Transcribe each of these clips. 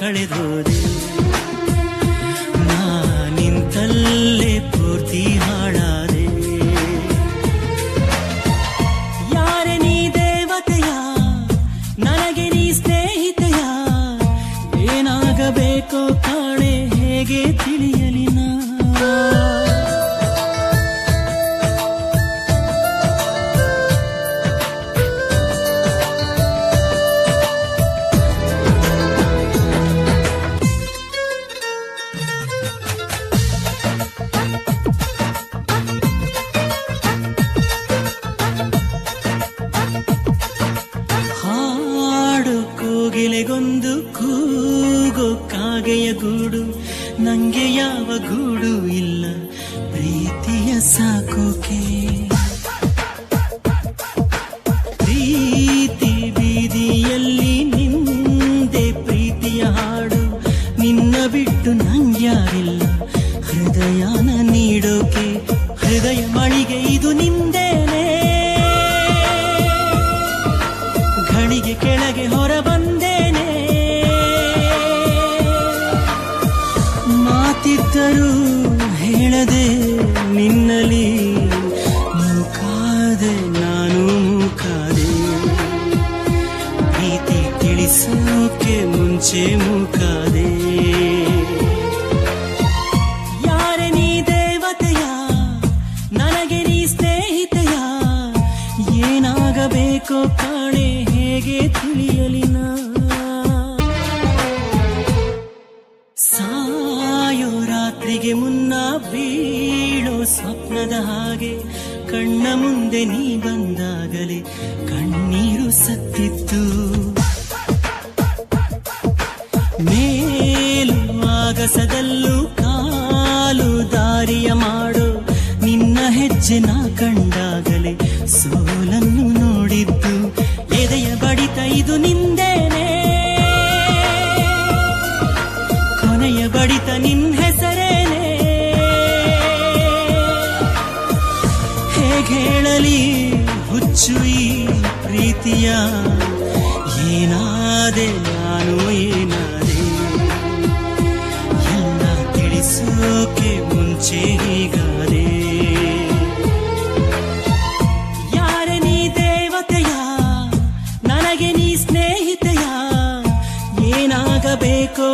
ಕಳೆದೋದೆ ಕಾಗೆಯ ಗೂಡು, ನಂಗೆ ಯಾವ ಗೂಡು ಇಲ್ಲ. ಪ್ರೀತಿಯ ಸಾಕೋಕೆ. ಪ್ರೀತಿ ಬೀದಿಯಲ್ಲಿ ನಿಂದೆ ಪ್ರೀತಿಯ ಹಾಡು, ನಿನ್ನ ಬಿಟ್ಟು ನಂಗ್ಯಾರಿಲ್ಲ. ಹೇಳದೆ ನಿನ್ನಲಿ ಮೂಕಾದೆ ನಾನು ಮೂಕಾದೆ ಪ್ರೀತಿ ತಿಳಿಸೋಕೆ ಮುಂಚೆ ಮೂಕಾದೆ ಯಾರೇ ನೀ ದೇವತೆಯ, ನನಗೆ ನೀ ಸ್ನೇಹಿತೆಯ, ಏನಾಗಬೇಕೋ ಕಾಣೆ, ಹೇಗೆ ತಿಳಿಯಲಿ ಸಾಯೋ ರಾತ್ರಿಗೆ ಮುನ್ನ ಬೀಳೋ ಸ್ವಪ್ನದ ಹಾಗೆ, ಕಣ್ಣ ಮುಂದೆ ನೀ ಬಂದಾಗಲೇ ಕಣ್ಣೀರು ಸತ್ತಿತ್ತು. ಮೇಲು ಆಗಸದಲ್ಲೂ ಕಾಲು ದಾರಿಯ ಮಾಡು, ನಿನ್ನ ಹೆಜ್ಜೆ ನಾ ಕಂಡಾಗಲೇ ಸೋಲನ್ನು ಮನೆಯ ಬಡಿತ ನಿನ್ ಹೆಸರೇನೆ? ಹೇಳಲಿ ಹುಚ್ಚು ಈ ಪ್ರೀತಿಯ? ಏನಾದೆ ನಾನು, ಏನಾದೆ? ಎಲ್ಲ ತಿಳಿಸೋಕೆ ಮುಂಚೆ ಹೀಗಾದೆ? ಯಾರೇ ನೀ ದೇವತೆಯ? ನನಗೆ ನೀ ಸ್ನೇಹಿತೆಯ? ಏನಾಗಬೇಕು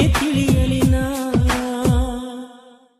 Juliette, Juliette.